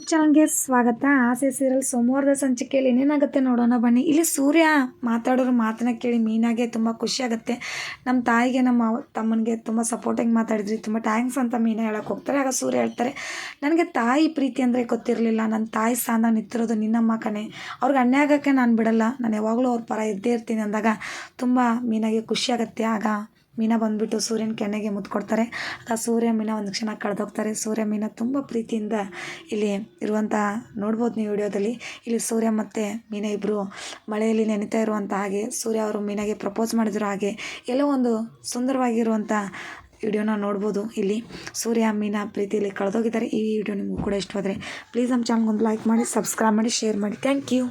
ಚಾನಲ್ಗೆ ಸ್ವಾಗತ. ಆಸೆ ಸೀರಿಯಲ್ ಸೋಮವಾರದ ಸಂಚಿಕೆಯಲ್ಲಿ ಏನೇನಾಗುತ್ತೆ ನೋಡೋಣ ಬನ್ನಿ. ಇಲ್ಲಿ ಸೂರ್ಯ ಮಾತಾಡೋರು ಮಾತನ್ನ ಕೇಳಿ ಮೀನಾಗೆ ತುಂಬ ಖುಷಿ ಆಗುತ್ತೆ. ನಮ್ಮ ತಾಯಿಗೆ, ನಮ್ಮ ತಮ್ಮನಿಗೆ ತುಂಬ ಸಪೋರ್ಟಿಂಗ್ ಮಾತಾಡಿದ್ರಿ. ತುಂಬ ಥ್ಯಾಂಕ್ಸ್ ಅಂತ ಮೀನಾ ಹೇಳಕ್ಕೆ ಹೋಗ್ತಾರೆ. ಆಗ ಸೂರ್ಯ ಹೇಳ್ತಾರೆ, ನನಗೆ ತಾಯಿ ಪ್ರೀತಿ ಅಂದರೆ ಗೊತ್ತಿರಲಿಲ್ಲ. ನನ್ನ ತಾಯಿ ಸ್ಥಾನ ನಿಂತಿರೋದು ನಿನ್ನಮ್ಮ ಕಣೆ. ಅವ್ರಿಗೆ ಅನ್ಯಾಯ ಆಗೋಕ್ಕೆ ನಾನು ಬಿಡಲ್ಲ. ನಾನು ಯಾವಾಗಲೂ ಅವ್ರ ಪರ ಇದ್ದೇ ಇರ್ತೀನಿ ಅಂದಾಗ ತುಂಬ ಮೀನಾಗೆ ಖುಷಿ ಆಗುತ್ತೆ. ಆಗ ಮೀನಾ ಬಂದುಬಿಟ್ಟು ಸೂರ್ಯನ ಕೆನ್ನೆಗೆ ಮುದ್ದು ಕೊಡ್ತಾರೆ ಆ ಸೂರ್ಯ ಮೀನ ಒಂದು ಕ್ಷಣ ಕಳೆದೋಗ್ತಾರೆ. ಸೂರ್ಯ ಮೀನಾ ತುಂಬ ಪ್ರೀತಿಯಿಂದ ಇಲ್ಲಿ ಇರುವಂಥ ನೋಡ್ಬೋದು ನೀವು ವಿಡಿಯೋದಲ್ಲಿ. ಇಲ್ಲಿ ಸೂರ್ಯ ಮತ್ತು ಮೀನ ಇಬ್ಬರು ಮಳೆಯಲ್ಲಿ ನೆನೀತಾ ಇರುವಂಥ ಹಾಗೆ ಸೂರ್ಯ ಅವರು ಮೀನಾಗೆ ಪ್ರಪೋಸ್ ಮಾಡಿದ್ರು ಹಾಗೆ ಎಲ್ಲೋ ಒಂದು ಸುಂದರವಾಗಿರುವಂಥ ವಿಡಿಯೋನ ನೋಡ್ಬೋದು ಇಲ್ಲಿ. ಸೂರ್ಯ, ಮೀನಾ ಪ್ರೀತಿಯಲ್ಲಿ ಕಳೆದೋಗಿದ್ದಾರೆ. ಈ ವಿಡಿಯೋ ನಿಮಗೂ ಕೂಡ ಇಷ್ಟವಾದರೆ ಪ್ಲೀಸ್ ನಮ್ಮ ಚಾನಲ್ಗೊಂದು ಲೈಕ್ ಮಾಡಿ ಸಬ್ಸ್ಕ್ರೈಬ್ ಮಾಡಿ ಶೇರ್ ಮಾಡಿ. Thank you